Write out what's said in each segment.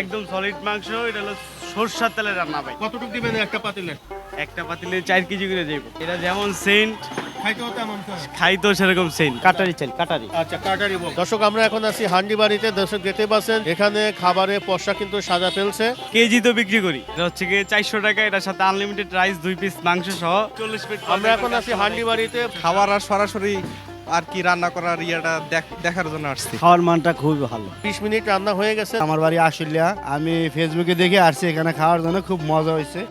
একদম সলিড মাংস এটা হলো সরষার তেলে রান্না ভাই। কতটুকু দিবেন একটা পাতিলে? একটা পাতিলে চার কেজি করে যাইব এটা যেমন সেন্ট খাইতেও তেমন করে খাইতো সেরকম সেন্ট। কাটারি চাল কাটারি। আচ্ছা কাটারি বল। দর্শক আমরা এখন আছি হান্ডি বাড়িতে দর্শক দেখতে পাচ্ছেন এখানে খাবারে পশা কিন্তু সাজা ফেলছে। কেজি তো বিক্রি করি। এটা হচ্ছে গিয়ে চারশো টাকা এটার সাথে আনলিমিটেড রাইস দুই পিস মাংস সহ। চল্লিশ পিস আমরা এখন আছি হান্ডি বাড়িতে খাবার আর সরাসরি আর কি রান্না করার ইয়েটা দেখ- দেখার জন্য আসছি। খাওয়ার মানটা খুবই ভালো। বিশ মিনিট রান্না হয়ে গেছে। আমার বাড়ি আশুলিয়া। আমি ফেসবুকে দেখে আসছি এখানে খাওয়ার জন্য খুব মজা হয়েছে।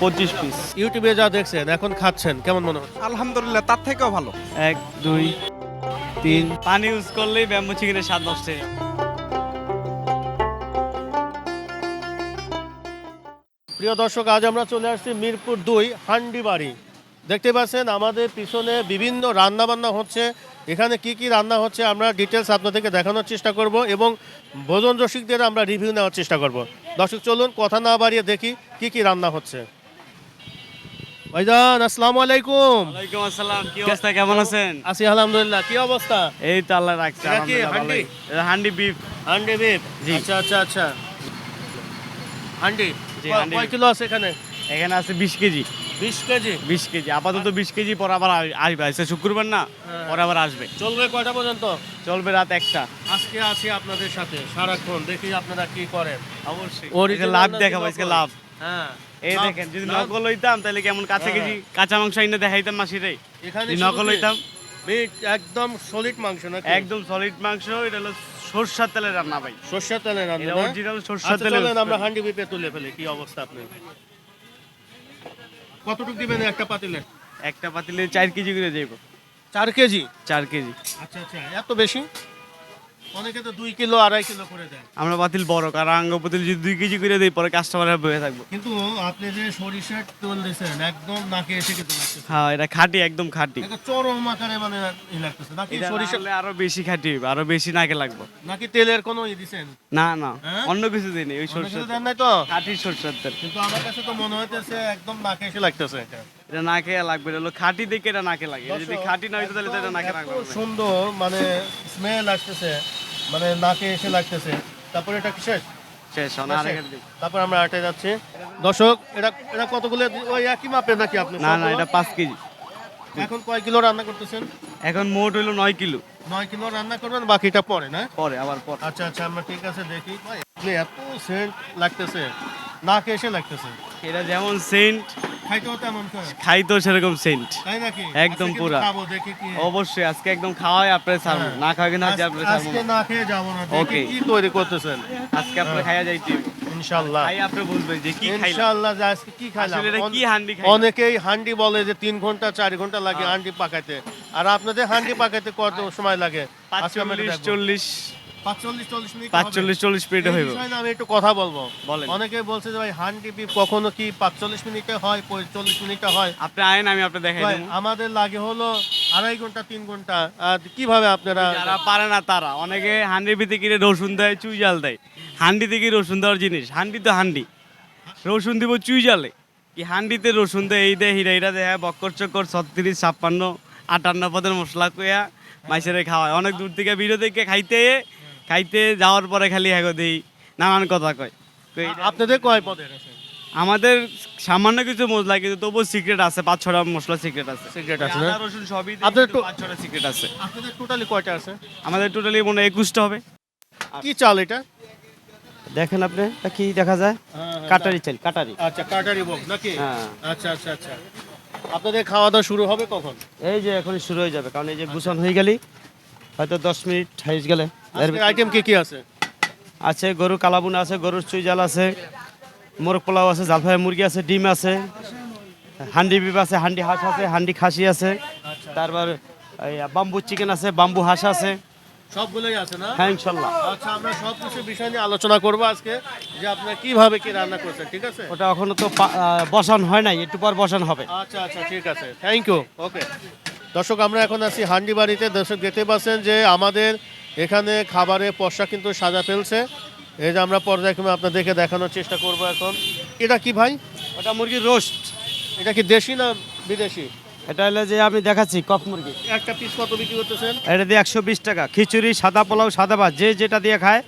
পঁচিশ পিস ইউটিউবে যা দেখছেন এখন খাচ্ছেন কেমন মনে হচ্ছে? আলহামদুলিল্লাহ তার থেকেও ভালো। এক দুই তিন। পানি ইউজ করলেই ব্যাম্বু চিকেনের স্বাদ নষ্ট হয়ে প্রিয় দর্শক আজ আমরা চলে আসছি মিরপুর দুই হান্ডি বাড়ি দেখতে পাচ্ছেন আমাদের পিছনে বিভিন্ন রান্না বান্না হচ্ছে। এখানে কি কি রান্না হচ্ছে আমরা ডিটেলস আপনাদেরকে দেখানোর চেষ্টা করব এবং ভোজন রসিকদের আমরা রিভিউ নেওয়ার চেষ্টা করব। দর্শক চলুন কথা না বাড়িয়ে দেখি কি কি রান্না হচ্ছে। ভাইজান আসসালামু আলাইকুম। ওয়ালাইকুম আসসালাম কি অবস্থা? কেমন আছেন? আছি আলহামদুলিল্লাহ। কি অবস্থা? এই তো আল্লাহ রাখছে কি, হান্ডি? হান্ডি বিফ হান্ডি বিপ আচ্ছা আচ্ছা আচ্ছা। হান্ডি? জি, ক- কয় কিলো আছে এখানে? এখানে আছে বিশ কেজি। বিশ কেজি? বিশ কেজি আপাতত বিশ কেজি পর আবার আসবে আজকে শুক্রবার না হ্যাঁ। পরে আবার আসবে। চলবে কয়টা পর্যন্ত? চলবে রাত একটা। আজকে আছি আপনাদের সাথে সারাক্ষণ দেখি আপনারা কি করেন। অবশ্যই। Original লাভ দেখাবো আজকে? লাভ। হ্যাঁ। এই দেখেন যদি নকল হইতাম তাহলে কেমন কাছে হ্যাঁ। কেজি কাঁচা মাংস আইনে দেখাইতাম মাসিরে। এখানে নকল হইতাম। মিট একদম সলিড মাংস নাকি? একদম সলিড মাংস এটা হলো সরষার তেলে রান্না ভাই। সর্ষের তেলে রান্না না? অরিজিনাল সরষার আচ্ছা তেলে আমরা হান্ডি বিপে তুলে ফেলি কি অবস্থা আপনি কতটুকু দিবেন একটা পাতিলে একটা পাতিলে চার কেজি করে দেবো। চার কেজি? চার কেজি। আচ্ছা আচ্ছা। এত বেশি? অনেকে তো দুই কিলো আড়াই কিলো করে দেয়। আমরা পাতিল বড় কারণ আঙ্গ পাতিল যদি দুই কেজি করে দিই পরে কাস্টমার বয়ে থাকব। কিন্তু আপনি যে সরিষার তেল দিয়েছেন একদম নাকে এসে কিন্তু লাগতেছে। হ্যাঁ এটা খাঁটি একদম খাঁটি। চরম আকারে মানে লাগতেছে। নাকি সরিষা সরিষা আরও বেশি খাঁটি আরও বেশি নাকে লাগবে। নাকি তেলের কোনো ই দিছেন? না না হ্যাঁ? অন্য কিছু দিই ওই কিছু দেন নাই তো? খাঁটি সরষার তেল। কিন্তু আমার কাছে তো মনে হইতেছে একদম নাকে এসে লাগতেছে এটা। এটা নাকে লাগবে এটা হলো খাঁটি দেখে এটা নাকে লাগে। যদি খাঁটি না হইতো তাহলে এটা নাকে লাগবে। সুন্দর মানে স্মেল আসতেছে মানে নাকে এসে লাগতেছে। তারপরে এটা কি শেষ? শেষ। তারপর আমরা আটে যাচ্ছি। দর্শক এটা এটা কতগুলো ওই একই মাপে নাকি আপনি? না না এটা পাঁচ কেজি। এখন কয় কিলো রান্না করতেছেন? এখন মোট হইল নয় কিলো। নয় কিলো রান্না করবেন বাকিটা পরে না? পরে আবার পরে। আচ্ছা আচ্ছা আমরা ঠিক আছে দেখি। ভাই, এত সেন্ট লাগতেছে নাকে এসে লাগতেছে। এটা যেমন সেন্ট খাইতেও সেরকম সেন্ট একদম পুরা। অবশ্যই আজকে একদম খাওয়াই আপনার ছাড়বো হ্যাঁ। না খাওয়া কিন্তু আজকে আপনার আজকে না। খেয়ে যাব না Okay. কি তৈরি করতেছেন। আজকে আপনার খাইয়া যাইতে ইনশাআল্লাহ খাই আপনি বুঝবেন যে কি খাইলাম। ইনশাআল্লাহ যে আজকে কি খাইলাম। আসলে কি হান্ডি খাইলাম? অনেকেই হান্ডি বলে যে তিন ঘণ্টা চার ঘণ্টা লাগে হ্যাঁ। হান্ডি পাকাইতে। আর আপনাদের হান্ডি পাকাইতে কত সময় লাগে? আজকে আমরা পাঁচচল্লিশ চল্লিশ মিনিট হইব। আমি একটু কথা বলব। অনেকে বলছে যে ভাই হান্ডি বিপ কখনো কি পাঁচচল্লিশ মিনিটে হয় চল্লিশ মিনিটে হয়? আপনি আয়েন আমি আপনি দেখাই আমাদের লাগে হলো আড়াই ঘণ্টা তিন ঘণ্টা। কীভাবে আপনারা যারা পারে না তারা। অনেকে হান্ডির ভিতরে কিনে রসুন দেয় দেয়। হান্ডি থেকে রসুন দেওয়ার জিনিস? হান্ডি তো হান্ডি। রসুন দিব চুই জালে। কি হান্ডিতে রসুন দেয় এই দেয় হিরা হিরা দেয় বক্কর চক্কর ছত্রিশ ছাপ্পান্ন আটান্ন পদের মশলা কইয়া মাইসেরে খাওয়ায়। অনেক দূর থেকে ভিডিও দেখে খাইতে খাইতে যাওয়ার পরে খালি হ্যাগো দেই নানান কথা কয়। আপনাদের কয় পদের আছে? আমাদের সামান্য কিছু মশলা কিন্তু তবুও সিক্রেট আছে পাঁচ ছটা মশলা সিক্রেট আছে। সিগারেট আছে না? আদা রসুন সবই আপনাদের পাঁচ ছটা সিক্রেট আছে। আপনাদের টোটালি কয়টা আছে? আমাদের টোটালি মনে হয় একুশটা হবে। কি চাল এটা? দেখেন আপনি এটা কি দেখা যায়? কাটারি চাল কাটারি। আচ্ছা কাটারি বক নাকি? হ্যাঁ। আচ্ছা আচ্ছা আচ্ছা। আপনাদের খাওয়া দাওয়া শুরু হবে কখন? এই যে এখন শুরু হয়ে যাবে কারণ এই যে গুছান হয়ে গেলি হয়তো দশ মিনিট হাইজ গেলে। আইটেম কি কি আছে? আছে গরু কালাবুন আছে গরুর চুই জাল আছে মোরগ পোলাও আছে জালফাই মুরগি আছে ডিম আছে হান্ডি বিপ আছে হান্ডি হাঁস আছে হান্ডি খাসি আছে তারপর বাম্বু চিকেন আছে বাম্বু হাঁস আছে। সবগুলোই আছে না? হ্যাঁ ইনশাল্লাহ। আচ্ছা আমরা সব কিছু বিষয় নিয়ে আলোচনা করব আজকে যে আপনারা কীভাবে কি রান্না করছেন ঠিক আছে? ওটা এখনও তো বসান হয় নাই একটু পর বসান হবে। আচ্ছা আচ্ছা ঠিক আছে। থ্যাংক ইউ ওকে দর্শক আমরা এখন আছি হান্ডি বাড়িতে। দর্শক দেখতে পাচ্ছেন যে আমাদের এখানে খাবারে পশা কিন্তু সাজা ফেলছে। এই যে আমরা পর্যায়ক্রমে আপনাদেরকে দেখানোর চেষ্টা করব এখন। এটা কি ভাই? ওটা মুরগির রোস্ট। এটা কি দেশি না বিদেশি? এটা হলো যে আমি দেখাচ্ছি কক মুরগি। একটা পিস কত বিক্রি করতেছেন? এটা দিয়ে একশো বিশ টাকা। খিচুড়ি সাদা পোলাও সাদা ভাত যে যেটা দিয়ে খায়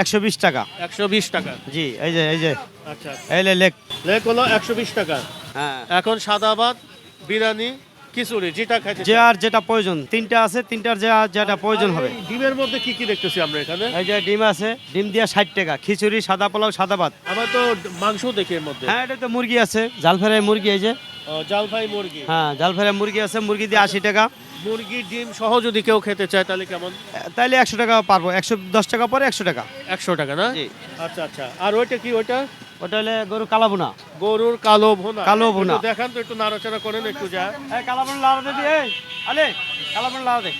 একশো বিশ টাকা। একশো বিশ টাকা। জি এই যে এই যে। আচ্ছা। এই লেগ লেগ হলো একশো বিশ টাকা। হ্যাঁ। এখন সাদা ভাত বিরিয়ানি খিচুড়ি যেটা খাইতে যে আর যেটা প্রয়োজন তিনটা আছে তিনটার যে আর যেটা প্রয়োজন হবে। এই ডিমের মধ্যে কি কি দেখতেছি আমরা এখানে? এই যে ডিম আছে ডিম দিয়ে ষাট টাকা খিচুড়ি সাদা পোলাও সাদা ভাত। আমরা তো মাংস দেখি এর মধ্যে। হ্যাঁ এটা তো মুরগি আছে জালফেরাই মুরগি এই যে। ও, মুরগি। হ্যাঁ জালফেরাই মুরগি আছে মুরগি দিয়ে আশি টাকা। মুরগি ডিম সহ যদি কেউ খেতে চায় তাহলে কেমন? তাইলে একশো টাকা পারব। একশো দশ টাকা পরে একশো টাকা। একশো টাকা না? জি। আচ্ছা আচ্ছা। আর ওইটা কি ওইটা? ওটা হলে গরু কালাবুনা গরুর কালো ভুনা। কালো ভুনা। একটু দেখান তো একটু নাড়াচাড়া করেন একটু যা। এই কালাবুনা লাড়া দিবি এই আলে কালাবুনা লাড়া দে।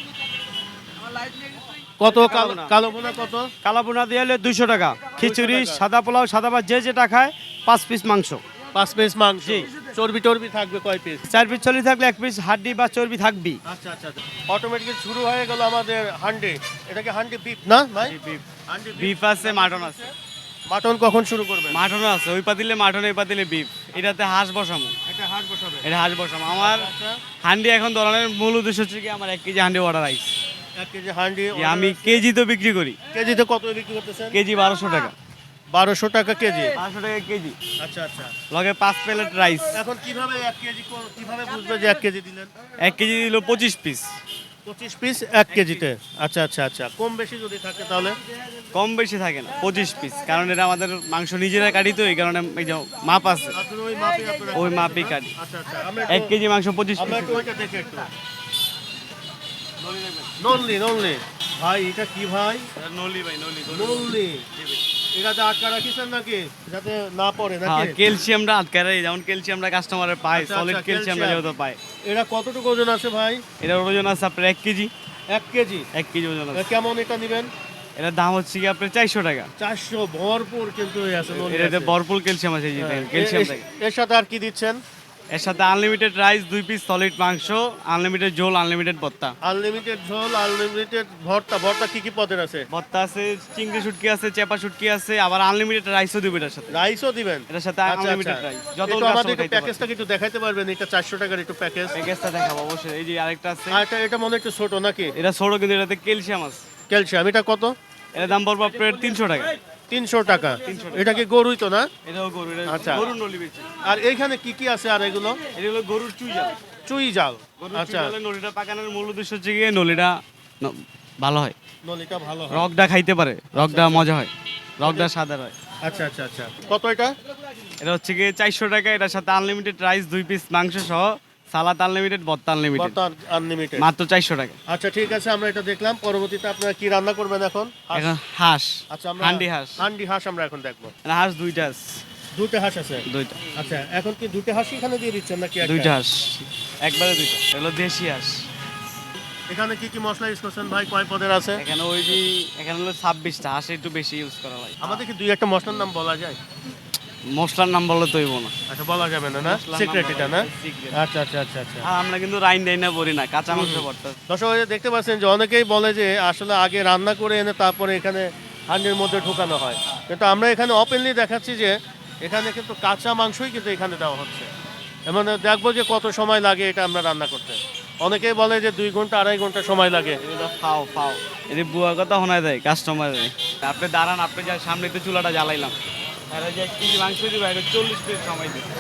কত? কালো কালো ভুনা। কালো ভুনা কত? কালাবুনা দিয়ে হলে দুইশো টাকা। খিচুড়ি সাদা পোলাও সাদা ভাত যে যেটা খায় পাঁচ পিস মাংস। পাঁচ পিস মাংস। চর্বি টর্বি থাকবে কয় পিস চার পিস চল্লিশ থাকলে এক পিস হাড্ডি বা চর্বি থাকবি আচ্ছা আচ্ছা অটোমেটিক শুরু হয়ে গেল আমাদের হান্ডি। এটাকে হান্ডি বিফ না ভাই? হান্ডি বিফ আছে মাটন আছে। মাটন কখন শুরু করবেন? মাটনও আছে ওই পাতিলে মাটন এই পাতিলে বিফ এটাতে হাঁস বসামো এটা হাট বসাবে। এটা হাঁস বসামো আমার আচ্ছা। হান্ডি এখন ধরনের মূল উদ্দেশ্য হচ্ছে কি আমার এক কেজি হান্ডি অর্ডার আইস এক কেজি হান্ডি আমি কেজি তো বিক্রি করি। কেজিতে কত বিক্রি করতেছেন? কেজি বারোশো টাকা। বারোশো টাকা কেজি? বারোশো টাকা কেজি। আচ্ছা আচ্ছা। লগে পাঁচ প্লেট রাইস। এখন কীভাবে এক কেজি কীভাবে বুঝবে যে এক কেজি দিলেন? এক কেজি দিল পঁচিশ পিস। পঁচিশ পিস এক কেজিতে? আচ্ছা আচ্ছা আচ্ছা। কম বেশি যদি থাকে তাহলে? কম বেশি থাকে না পঁচিশ পিস। কারণ এটা আমাদের মাংস নিজেরা কাটি তো এই কারণে এই যে মাপ আছে। ওই আপনারা ওই মাপই কাটি। আচ্ছা আচ্ছা আমরা এক কেজি মাংস পঁচিশ আমরা পিস। একটু ওইটা দেখে একটু। নললি নললি ভাই এটা কি ভাই? নলি ভাই নলি নললি এটাতে আটকা রাখিছেন নাকি? যাতে না পড়ে হ্যাঁ ক্যালসিয়ামটা আটকে রাখি। যেমন ক্যালসিয়ামটা কাস্টমারের পায় আচ্ছা, সলিড আচ্ছা, ক্যালসিয়ামটা যেহেতু পায়। এটা কতটুকু ওজন আছে ভাই? এটার ওজন আছে আপনার এক কেজি। এক কেজি? এক কেজি ওজন আছে। কেমন এটা নেবেন? এটার দাম হচ্ছে কি আপনার চারশো টাকা। চারশো ভরপুর কিন্তু এটাতে ভরপুর ক্যালসিয়াম আছে হ্যাঁ, ক্যালসিয়াম এর সাথে আর কি দিচ্ছেন? এর সাথে আনলিমিটেড রাইস দুই পিস সলিড মাংস আনলিমিটেড ঝোল আনলিমিটেড ভর্তা। আনলিমিটেড ঝোল আনলিমিটেড ভর্তা। ভর্তা কি কি পদের আছে? ভর্তা আছে চিংড়ি শুটকি আছে চেপা শুটকি আছে আবার আনলিমিটেড রাইসও দিবেন এটার সাথে। রাইসও দিবেন? এটার সাথে আনলিমিটেড। রাইস যত আমাদের একটু প্যাকেজটা একটু দেখাইতে পারবেন এটা চারশো টাকার একটু প্যাকেজ প্যাকেজটা দেখাবো অবশ্যই। এই যে আরেকটা আছে। আর এটা এটা মনে একটু ছোট নাকি? এটা ছোট কিন্তু এটাতে ক্যালসিয়াম আছে। ক্যালসিয়াম। এটা কত? এটার দাম পড়বে আপনার তিনশো টাকা। তিনশো টাকা। এটা কি গরুই তো না? এটাও গরু এটা আচ্ছা। গরুর নলি বেশি আর এইখানে কি কি আছে আর এগুলো? এটা হলো গরুর চুই জাল। চুই জাল। আচ্ছা। নলিটা পাকানোর মূল উদ্দেশ্য হচ্ছে গিয়ে নলিটা ভালো হয়। নলিটা ভালো হয়। রকটা খাইতে পারে। রকটা মজা হয়। রকটা সাদা হয়। আচ্ছা আচ্ছা আচ্ছা। কত এটা? এটা হচ্ছে গিয়ে চারশো টাকা। এটার সাথে আনলিমিটেড রাইস দুই পিস মাংস সহ সালাদ আনলিমিটেড আনলিমিটেড আনলিমিটেড মাত্র চারশো টাকা। আচ্ছা ঠিক আছে আমরা এটা দেখলাম। পরবর্তীতে আপনারা কি রান্না করবেন এখন? এখন হাঁস। আচ্ছা আমরা হান্ডি হাঁস। হান্ডি হাঁস আমরা এখন দেখব। হাঁস দুইটা দুটো হাঁস আছে? দুইটা। আচ্ছা এখন কি দুটো হাঁস এখানে দিয়ে দিচ্ছেন নাকি দুইটা হাঁস। একবারে দুইটা। এগুলো দেশি হাঁস। এখানে কি কি মশলা ইউজ করছেন ভাই? কয় পদের আছে? এখানে ওই যে এখানে হলো ছাব্বিশটা। হাঁস একটু বেশি ইউজ করা হয়। আমাদের কি দুই একটা মশলার নাম বলা যায়? মশলার নাম বললে তৈব না। আচ্ছা বলা যাবে না না? সিক্রেট এটা না? আচ্ছা আচ্ছা আচ্ছা আচ্ছা। আর আমরা কিন্তু রাইন দেই না বলি না কাঁচা মাংস ভর্তা দর্শক দেখতে পাচ্ছেন যে অনেকেই বলে যে আসলে আগে রান্না করে এনে তারপরে এখানে হান্ডির মধ্যে ঢোকানো হয়। কিন্তু আমরা এখানে ওপেনলি দেখাচ্ছি যে এখানে কিন্তু কাঁচা মাংসই কিন্তু এখানে দেওয়া হচ্ছে। এমন দেখব যে কত সময় লাগে এটা আমরা রান্না করতে। অনেকেই বলে যে দুই ঘণ্টা আড়াই ঘণ্টা সময় লাগে। ফাও ফাও। এটি বুয়া কথা শোনা দেয় কাস্টমার আপনি দাঁড়ান আপনি যা সামনে তো চুলাটা জ্বালাইলাম। যে এক কেজি মাংস দিব এটা চল্লিশ মিনিট সময় দিবে।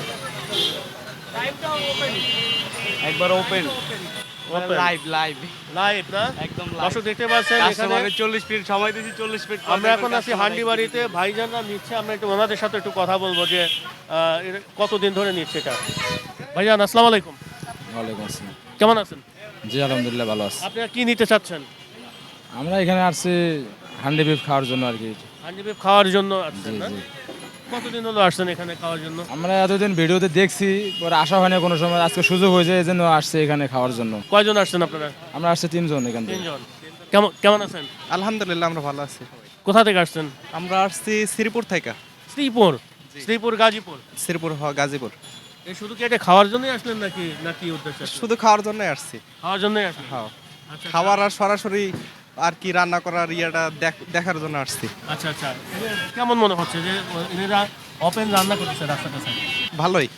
একবার ওপেন লাইভ লাইভ লাইভ না? একদম দর্শক দেখতে পাচ্ছেন এখানে। চল্লিশ মিনিট সময় দিয়েছি চল্লিশ মিনিট আমরা এখন আছি হান্ডি বাড়িতে। ভাইজানরা নিচ্ছে আমরা একটু ওনাদের সাথে একটু কথা বলব যে কতদিন ধরে নিচ্ছে এটা। ভাইজান আসসালামু আলাইকুম। ওয়ালাইকুম আসসালাম। কেমন আছেন? জি আলহামদুলিল্লাহ ভালো আছি। আপনারা কি নিতে চাচ্ছেন? আমরা এখানে আসছি হান্ডি বিফ খাওয়ার জন্য আর কি। হান্ডি বিফ খাওয়ার জন্য আসছেন না? কতদিন হলো আসছেন এখানে খাওয়ার জন্য? আমরা এতদিন ভিডিওতে দেখছি পরে আসা হয়নি কোনো সময়। আজকে সুযোগ হয়েছে এই জন্য আসছে এখানে খাওয়ার জন্য। কয়জন আসছেন আপনারা? আমরা আসছি তিনজন এখান থেকে। তিনজন। কেমন কেমন আছেন? আলহামদুলিল্লাহ আমরা ভালো আছি। কোথা থেকে আসছেন? আমরা আসছি শ্রীপুর থেকে। শ্রীপুর? শ্রীপুর গাজীপুর? শ্রীপুর হ গাজীপুর। এই শুধু কি এটা খাওয়ার জন্যই আসলেন নাকি নাকি উদ্দেশ্য শুধু খাওয়ার জন্যই আসছি। খাওয়ার জন্যই আসলেন? হ্যাঁ। আচ্ছা। খাওয়ার আর সরাসরি আর কি রান্না করার ইয়েটা দেখার জন্য আসছি। আচ্ছা আচ্ছা। কেমন মনে হচ্ছে যে এনারা ওপেন রান্না করতেছে রাস্তার কাছে ভালোই।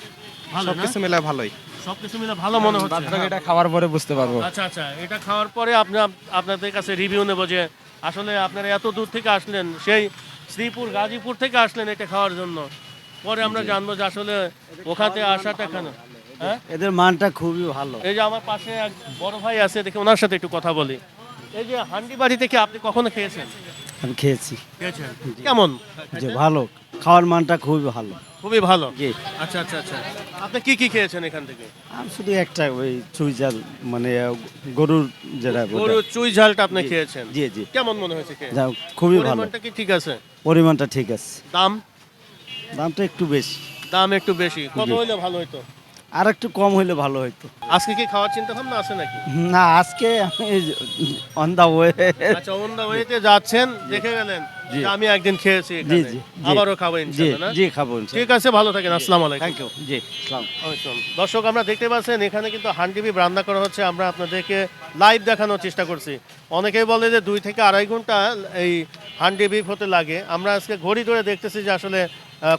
ভালো সবকিছু মিলে ভালোই। সবকিছু মিলে ভালো মনে হচ্ছে বাদবাকি এটা খাওয়ার পরে বুঝতে পারব। আচ্ছা আচ্ছা। এটা খাওয়ার পরে আপনি আপনাদের কাছে রিভিউ নেব যে আসলে আপনারা এত দূর থেকে আসলেন সেই শ্রীপুর গাজীপুর থেকে আসলেন এটা খাওয়ার জন্য। পরে আমরা জানব যে আসলে ওখানে আসাটা কেন হ্যাঁ? এদের মানটা খুবই ভালো। এই যে আমার পাশে এক বড় ভাই আছে দেখে ওনার সাথে একটু কথা বলি। এই যে হান্ডি থেকে আপনি কখনো খেয়েছেন? আমি খেয়েছি। খেয়েছেন? কেমন? যে ভালো খাওয়ার মানটা খুবই ভালো। খুবই ভালো? জি। আচ্ছা আচ্ছা আচ্ছা। আপনি কি কি খেয়েছেন এখান থেকে? আমি শুধু একটা ওই চুই জাল মানে গরুর যেটা গরু চুই ঝালটা আপনি খেয়েছেন? জি জি। কেমন মনে হয়েছে খেয়ে? যাও খুবই ভালো। পরিমাণটা কি ঠিক আছে? পরিমাণটা ঠিক আছে। দাম? দামটা একটু বেশি। দাম একটু বেশি। কত। হইলে ভালো হইতো। আর একটু কম হইলে ভালো হইতো। আজকে কি খাওয়ার চিন্তা ভাবনা আছে নাকি? না আজকে আমি অন দা ওয়ে আচ্ছা অন দা ওয়েতে যাচ্ছেন দেখে গেলেন যে আমি একদিন খেয়েছি জি জি আবারও খাব ইনশাআল্লাহ জি খাব ঠিক আছে ভালো থাকেন আসসালামু আলাইকুম। থ্যাংক ইউ জি সালাম আচ্ছা, দর্শক আমরা দেখতে পাচ্ছেন এখানে কিন্তু হান্ডি বিপ রান্না করা হচ্ছে। আমরা আপনাদেরকে লাইভ দেখানোর চেষ্টা করছি। অনেকেই বলে যে দুই থেকে আড়াই ঘণ্টা এই হান্ডি বিপ হতে লাগে। আমরা আজকে ঘড়ি ধরে দেখতেছি যে আসলে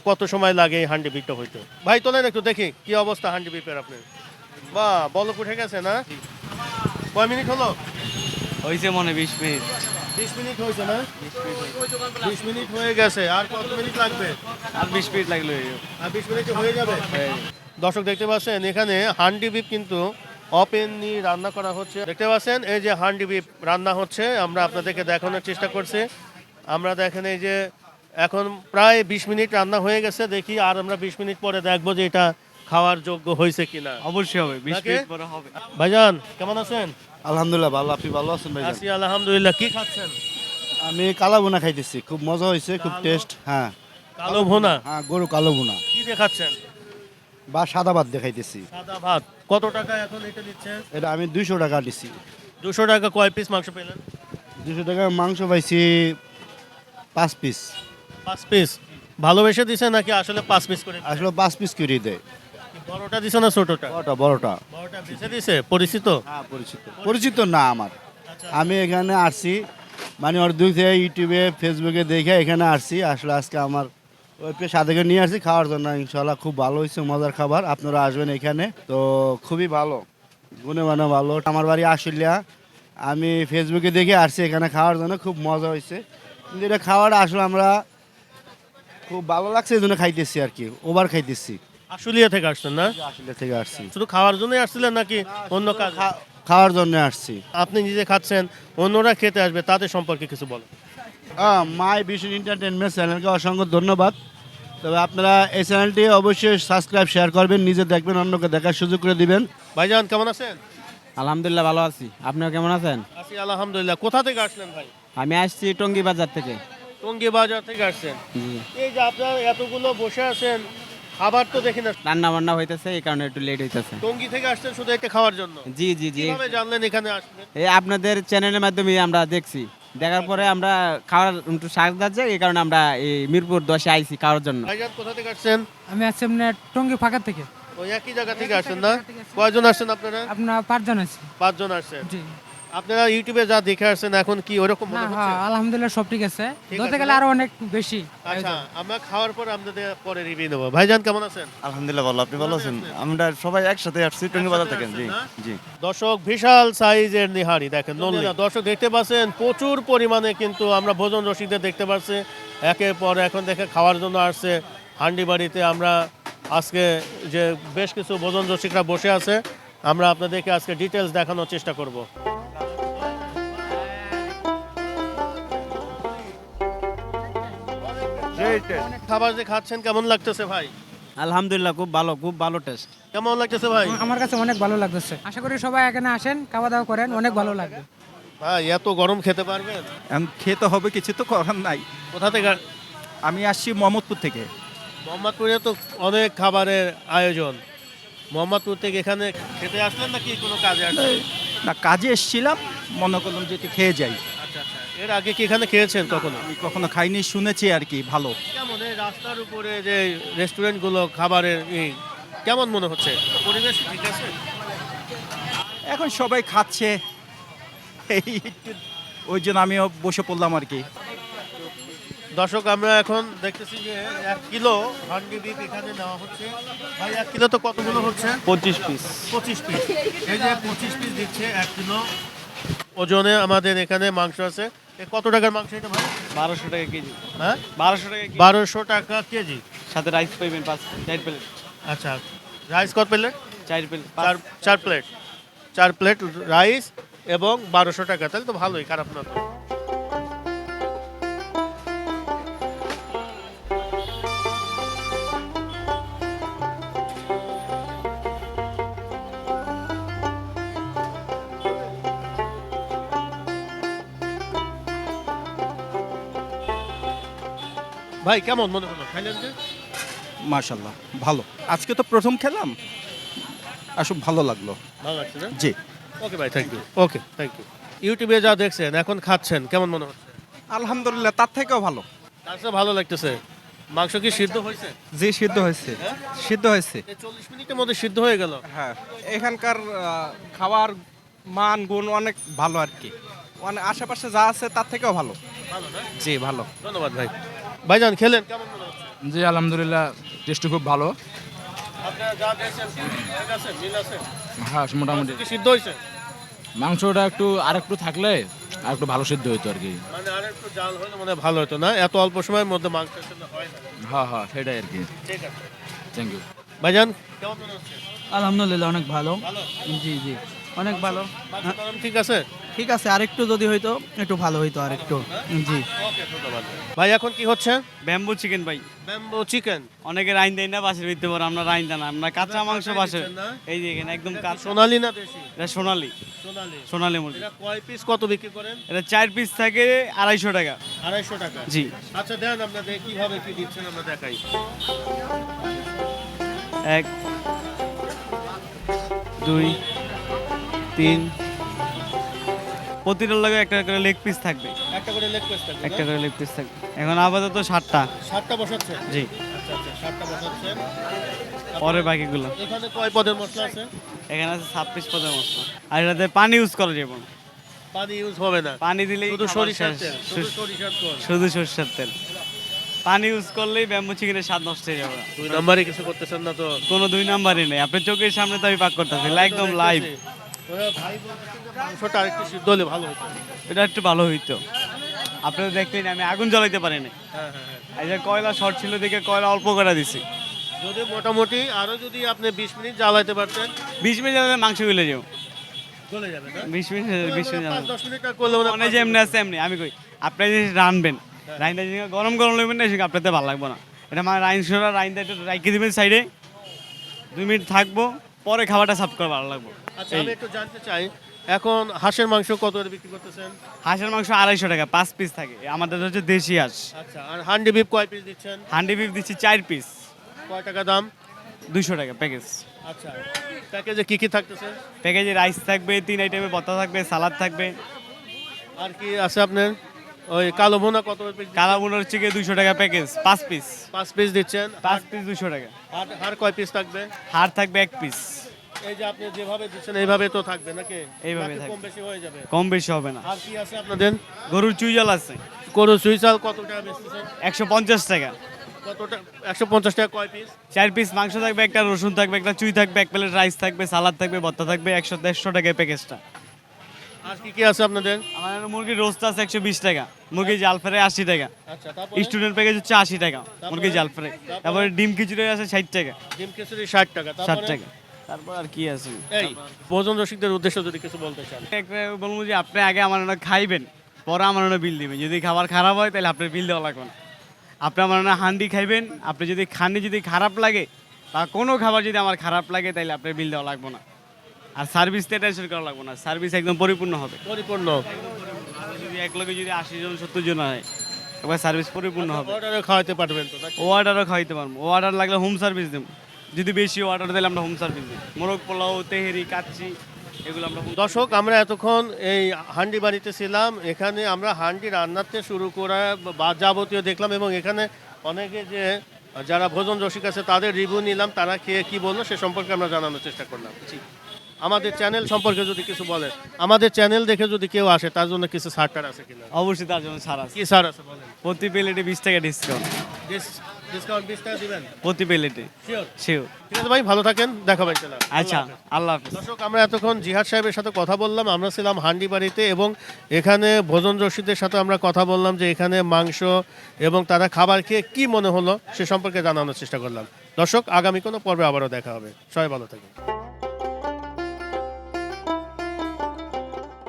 কত সময় লাগে এই হান্ডি বিপটা হইতে? ভাই তোলেন একটু দেখি কি অবস্থা হান্ডি বিপের আপনি বাহ বলক উঠে গেছে না? কয় মিনিট হলো? হয়েছে মনে বিশ মিনিট। বিশ মিনিট হয়েছে না? বিশ মিনিট হয়ে গেছে আর কত মিনিট লাগবে? আর বিশ মিনিট লাগল আর বিশ মিনিটে হয়ে যাবে? দর্শক দেখতে পাচ্ছেন এখানে হান্ডি বিপ কিন্তু ওপেনলি রান্না করা হচ্ছে। দেখতে পাচ্ছেন এই যে হান্ডি বিপ রান্না হচ্ছে আমরা আপনাদেরকে দেখানোর চেষ্টা করছি। আমরা দেখেন এই যে এখন প্রায় বিশ মিনিট রান্না হয়ে গেছে দেখি আর আমরা বিশ মিনিট পরে দেখব যে এটা খাওয়ার যোগ্য হয়েছে কিনা। অবশ্যই হবে বিশ নাকি? মিনিট পরে হবে। ভাইজান কেমন আছেন? আলহামদুলিল্লাহ ভালো। আপনি ভালো আছেন ভাই আছি আলহামদুলিল্লাহ। কি খাচ্ছেন? আমি কালা ভুনা খাইতেছি। খুব মজা হয়েছে খুব টেস্ট হ্যাঁ। কালো ভোনা? হ্যাঁ গরু কালো ভুনা। কি দেখাচ্ছেন বা সাদা ভাত দেখাইতেছি সাদা ভাত। কত টাকা এখন এটা দিচ্ছেন এটা আমি দুইশো টাকা দিছি। দুশো টাকা কয় পিস মাংস পেলেন? দুশো টাকা মাংস পাইছি পাঁচ পিস পাঁচ পিস ভালোবেসে দিছে নাকি আসলে পাঁচ পিস করে আসলে পাঁচ পিস করে দেয়। বড়টা দিছে না ছোটটা? বড়টা বড়টা। বড়টা বেছে দিছে? পরিচিত? হ্যাঁ পরিচিত। পরিচিত না আমার। আমি এখানে আসছি মানে ওর দুই থেকে ইউটিউবে ফেসবুকে দেখে এখানে আসছি। আসলে আজকে আমার ওই সাথে নিয়ে আসছি খাওয়ার জন্য। ইনশাল্লাহ খুব ভালো হয়েছে মজার খাবার। আপনারা আসবেন এখানে। তো খুবই ভালো গুণে মানে ভালো। আমার বাড়ি আশুলিয়া। আমি ফেসবুকে দেখে আসছি এখানে খাওয়ার জন্য খুব মজা হয়েছে। কিন্তু এটা খাওয়াটা আসলে আমরা খুব ভালো লাগছে এই জন্য খাইতেছি আর কি ওভার খাইতেছি। আশুলিয়া থেকে আসছেন না? আশুলিয়া থেকে আসছি। শুধু খাওয়ার জন্যই আসছিলেন নাকি অন্য কাজ? খাওয়ার জন্য আসছি। আপনি নিজে খাচ্ছেন অন্যরা খেতে আসবে তাদের সম্পর্কে কিছু বলেন। আহ, মাই ভীষণ এন্টারটেনমেন্ট চ্যানেলকে অসংখ্য ধন্যবাদ। তবে আপনারা এই চ্যানেলটি অবশ্যই সাবস্ক্রাইব শেয়ার করবেন নিজে দেখবেন অন্যকে দেখার সুযোগ করে দিবেন। ভাইজান কেমন আছেন? আলহামদুলিল্লাহ ভালো আছি। আপনিও কেমন আছেন? আছি আলহামদুলিল্লাহ। কোথা থেকে আসলেন ভাই? আমি আসছি টঙ্গী বাজার থেকে। টঙ্গী বাজার থেকে আসছেন। এই যে আপনার এতগুলো বসে আছেন খাবার তো দেখি না। রান্না বান্না হইতেছে এই কারণে একটু লেট হইতেছে। টঙ্গী থেকে আসছেন শুধু এটা খাওয়ার জন্য? জি জি জি। কীভাবে জানলেন এখানে আসবেন এই আপনাদের চ্যানেলের মাধ্যমে আমরা দেখছি। দেখার পরে আমরা খাওয়ার একটু শাক যাচ্ছে এই কারণে আমরা এই মিরপুর দশে আইছি খাওয়ার জন্য। ভাইজান কোথা থেকে আসছেন? আমি আছি আপনার টঙ্গি ফাঁকা থেকে। ওই একই জায়গা থেকে আসছেন না? কয়জন আসছেন আপনারা? আপনার পাঁচজন আছি। পাঁচজন আসছেন। জি। আপনারা ইউটিউবে যা দেখে আসছেন এখন কি ওরকম মনে হচ্ছে? হ্যাঁ আলহামদুলিল্লাহ সব ঠিক আছে। ধরতে গেলে আরও অনেক বেশি। আচ্ছা আমরা খাওয়ার পর আপনাদের পরে রিভিউ নেব। ভাইজান কেমন আছেন? আলহামদুলিল্লাহ ভালো আপনি ভালো আছেন? আমরা সবাই একসাথে আসছি টঙ্গী বাজার থেকে। জি জি। দর্শক বিশাল সাইজের নিহারি দেখেন দর্শক দেখতে পাচ্ছেন প্রচুর পরিমাণে কিন্তু আমরা ভোজন রসিকদের দেখতে পাচ্ছি। একের পর এখন দেখে খাওয়ার জন্য আসছে হান্ডি বাড়িতে আমরা আজকে যে বেশ কিছু ভোজন রসিকরা বসে আছে আমরা আপনাদেরকে আজকে ডিটেলস দেখানোর চেষ্টা করব। খাবার যে খাচ্ছেন কেমন লাগতেছে ভাই? আলহামদুলিল্লাহ খুব ভালো খুব ভালো টেস্ট কেমন লাগতেছে ভাই? আমার কাছে অনেক ভালো লাগতেছে। আশা করি সবাই এখানে আসেন খাওয়া দাওয়া করেন অনেক ভালো লাগবে। ভাই এত গরম খেতে পারবেন? এখন খেতে হবে কিছু তো করার নাই। কোথা থেকে? আমি আসছি মোহাম্মদপুর থেকে। মোহাম্মদপুরে তো অনেক খাবারের আয়োজন। মোহাম্মদপুর থেকে এখানে খেতে আসলেন নাকি কোনো কাজে আসলেন? না কাজে এসেছিলাম মনে করলাম যে একটু খেয়ে যাই। এর আগে কি এখানে খেয়েছেন কখনো? আমি কখনো খাইনি শুনেছি আর কি ভালো। কেমন এই রাস্তার উপরে যে রেস্টুরেন্টগুলো খাবারের এই কেমন মনে হচ্ছে? পরিবেশ ঠিক আছে? এখন সবাই খাচ্ছে। এই একটু ওই জন্য আমিও বসে পড়লাম আর কি। দর্শক আমরা এখন দেখতেছি যে এক কিলো হান্ডি বিফ এখানে নেওয়া হচ্ছে। ভাই এক কিলো তো কতগুলো হচ্ছে? পঁচিশ পিস। পঁচিশ পিস। এই যে পঁচিশ পিস দিচ্ছে এক কিলো। ওজনে আমাদের এখানে মাংস আছে। এ কত টাকার মাংস এটা ভাই? বারোশো টাকা কেজি। হ্যাঁ? বারোশো টাকা বারোশো টাকা কেজি। সাথে রাইস পাইবেন পাঁচ চার প্লেট আচ্ছা রাইস কত প্লেট চার প্লেট চার চার প্লেট চার প্লেট রাইস এবং বারোশো টাকা। তাহলে তো ভালোই খারাপ না ভাই কেমন মনে হলো? খাইলেন যে? মাশাল্লাহ ভালো। আজকে তো প্রথম খেলাম। আসলে ভালো লাগল। ভালো লাগছে না? জি। ওকে ভাই thank you okay. Thank you ইউটিউবে যা দেখছেন এখন খাচ্ছেন কেমন মনে হচ্ছে? আলহামদুলিল্লাহ তার থেকেও ভালো। তার চেয়ে ভালো লাগতেছে। মাংস কি সিদ্ধ হয়েছে? জি সিদ্ধ হয়েছে। সিদ্ধ হয়েছে। চল্লিশ মিনিটের মধ্যে সিদ্ধ হয়ে গেল? হ্যাঁ এখানকার খাওয়ার মান গুণ অনেক ভালো আর কি। মানে আশেপাশে যা আছে তার থেকেও ভালো। ভালো না? জি ভালো। ধন্যবাদ ভাই। ভাইজান খেলেন কেমন মনে হচ্ছে? জি আলহামদুলিল্লাহ টেস্ট খুব ভালো। আপনারা যা দেখছেন ঠিক আছে মিল আছে? হ্যাঁ মোটামুটি। কি সিদ্ধ হয়েছে? মাংসটা একটু আর একটু থাকলে আর একটু ভালো সিদ্ধ হইতো আর কি। মানে আর একটু জাল হলে মনে ভালো হতো না? এত অল্প সময়ের মধ্যে মাংস হয় না। হ্যাঁ হ্যাঁ সেটাই আর কি। ঠিক আছে। থ্যাংক ইউ ভাইজান কেমন মনে হচ্ছে? আলহামদুলিল্লাহ অনেক ভালো? জি জি। অনেক ভালো। ঠিক আছে? ঠিক আছে আরেকটু যদি হইতো একটু ভালো হইতো আরেকটু। জি। ধন্যবাদ। ভাই এখন কি হচ্ছে? ব্যাম্বু চিকেন ভাই। Bamboo chicken. অনেকে রাইন দেয় না বাসের ভিতরে পর আমরা রাইন দেন আমরা কাঁচা মাংস বাসে এই যে এখানে একদম কাঁচা সোনালি না দেশি? এটা সোনালি। সোনালি। সোনালি মুরগি। এটা কয় পিস কত বিক্রি করেন? এটা চার পিস থাকে আড়াইশো টাকা। আড়াইশো টাকা। জি। আচ্ছা দেন আপনাদের কীভাবে কি দিচ্ছেন আমরা দেখাই। এক দুই তিন। প্রতিটার লগে একটা করে লেগ পিস থাকবে। একটা করে লেগ পিস থাকবে একটা করে লেগ পিস থাকবে। এখন আপাতত ষাটটা সাতটা বসাচ্ছেন জি। আচ্ছা আচ্ছা সাতটা বসাচ্ছেন পরে বাকিগুলো। এখানে কয় পদের মশলা আছে? এখানে আছে ছাব্বিশ পদের মশলা। আর এটাতে পানি ইউজ করা যাবে। না। পানি ইউজ হবে না। পানি দিলেই শুধু সরিষার তেল শুধু সরিষার তেল। পানি ইউজ করলেই ব্যাম্বু চিকেনের স্বাদ নষ্ট হয়ে যাবে। দুই নাম্বারে কিছু করতেছেন না তো? কোনো দুই নাম্বারই নেই। আপনার চোখের সামনে তো আমি পাক করতেছি। একদম লাইভ মাংসটা আরেকটু সিদ্ধ হলে ভালো হতো। এটা একটু ভালো হইতো। আপনারা দেখলেন আমি আগুন জ্বালাইতে পারি না হ্যাঁ হ্যাঁ হ্যাঁ। এই যে কয়লা শর্ট ছিল দেখে কয়লা অল্প করে দিছি। যদি মোটামুটি আরও যদি আপনি বিশ মিনিট জ্বালাইতে পারতেন। বিশ মিনিট জ্বালালে মাংস গলে যাও যাবে না? বিশ মিনিট বিশ মিনিট দশ মিনিট করলে মনে হয় মানে যে এমনি আছে এমনি আমি কই আপনি যদি রানবেন রাইনটা যদি গরম গরম না সেটা আপনাদের ভালো লাগবে না? এটা মানে রাইন সোরা রাইনটা একটু রাইকে দিবেন সাইডে। দুই মিনিট থাকব পরে খাবারটা সাফ করে ভালো লাগবে। আচ্ছা আমি একটু জানতে চাই এখন হাঁসের মাংস কত করে বিক্রি করতেছেন? হাঁসের মাংস আড়াইশো টাকা পাঁচ পিস থাকে। আমাদের হচ্ছে দেশি হাঁস। আচ্ছা আর হান্ডি বিফ কয় পিস দিচ্ছেন? হান্ডি বিফ দিচ্ছি চার পিস কয় টাকা দাম? দুইশো টাকা প্যাকেজ আচ্ছা প্যাকেজে কি কি থাকতেছে? প্যাকেজে রাইস থাকবে তিন আইটেমের ভর্তা থাকবে সালাদ থাকবে। আর কি আছে আপনার? ওই কালো ভুনা কত পিস কালা বুনোর হচ্ছে গিয়ে দুইশো টাকা প্যাকেজ পাঁচ পিস পাঁচ পিস দিচ্ছেন? পাঁচ পিস দুশো টাকা। আর আর কয় পিস থাকবে? হাড় থাকবে এক পিস এই যে আপনি যেভাবে দিচ্ছেন এইভাবে তো থাকবে নাকি? এইভাবে থাকবে। কম বেশি হয়ে যাবে? কম বেশি হবে না। আর কি আছে আপনাদের? গরুর চুইজাল আছে। গরু সুইসাল কত টাকা বেচতেছেন একশো পঞ্চাশ টাকা। কত একশো পঞ্চাশ টাকা কয় পিস চার পিস মাংস থাকবে একটা রসুন থাকবে একটা চুই থাকবে এক প্লেট রাইস থাকবে সালাদ থাকবে ভর্তা থাকবে একশো দেড়শো টাকা প্যাকেজটা আর কি কি আছে আপনাদের? মুরগির রোস্ট আছে একশো বিশ টাকা মুরগি জাল আশি টাকা। আচ্ছা স্টুডেন্ট প্যাকেজ হচ্ছে আশি টাকা মুরগি জাল তারপরে ডিম খিচুড়ি আছে ষাট টাকা। ডিম খিচুড়ি ষাট টাকা ষাট টাকা। তারপর আর কি আছে? এই ভোজন রসিকদের উদ্দেশ্যে যদি কিছু বলতে চান। একটা বলব যে আপনি আগে আমার খাইবেন পরে আমার বিল দিবেন। যদি খাবার খারাপ হয় তাহলে আপনার বিল দেওয়া লাগবে না। আপনি আমার হান্ডি খাইবেন আপনি যদি খান্ডি যদি খারাপ লাগে বা কোনো খাবার যদি আমার খারাপ লাগে তাহলে আপনার বিল দেওয়া লাগবে না। আর সার্ভিসতে টেনশন করা লাগবে না সার্ভিস একদম পরিপূর্ণ হবে। পরিপূর্ণ। যদি এক লোকে যদি আশি জন সত্তর জন হয় একবার সার্ভিস পরিপূর্ণ হবে। অর্ডারে খাওয়াতে পারবেন তো অর্ডারও খাইতে পারব। অর্ডার লাগলে হোম সার্ভিস দেব। যদি বেশি অর্ডার দিলে আমরা হোম সার্ভিস দিই। মোরগ পোলাও তেহেরি কাচ্চি এগুলো আমরা দর্শক আমরা এতক্ষণ এই হান্ডি বাড়িতে ছিলাম। এখানে আমরা হান্ডি রান্নাতে শুরু করা বা যাবতীয় দেখলাম এবং এখানে অনেকে যে যারা ভোজন রসিক আছে তাদের রিভিউ নিলাম। তারা খেয়ে কি বলল সে সম্পর্কে আমরা জানানোর চেষ্টা করলাম। আমাদের চ্যানেল সম্পর্কে যদি কিছু বলেন আমাদের চ্যানেল দেখে যদি কেউ আসে তার জন্য কিছু ছাড়টার আছে কিনা? অবশ্যই তার জন্য ছাড় আছে। কি ছাড় আছে বলেন? প্রতি প্লেটে বিশ টাকা ডিসকাউন্ট ডিসকাউন্ট বিশ টাকা দিবেন? প্রতি প্লেটে। শিওর শিও ঠিক আছে ভাই ভালো থাকেন দেখাবেন চলে আচ্ছা আল্লাহ হাফিজ। দর্শক আমরা এতক্ষণ জিহাদ সাহেবের সাথে কথা বললাম আমরা ছিলাম হান্ডি বাড়িতে এবং এখানে ভোজন রশিদের সাথে আমরা কথা বললাম যে এখানে মাংস এবং তারা খাবার খেয়ে কি মনে হলো সে সম্পর্কে জানানোর চেষ্টা করলাম। দর্শক আগামী কোনো পর্বে আবারও দেখা হবে। সবাই ভালো থাকুন।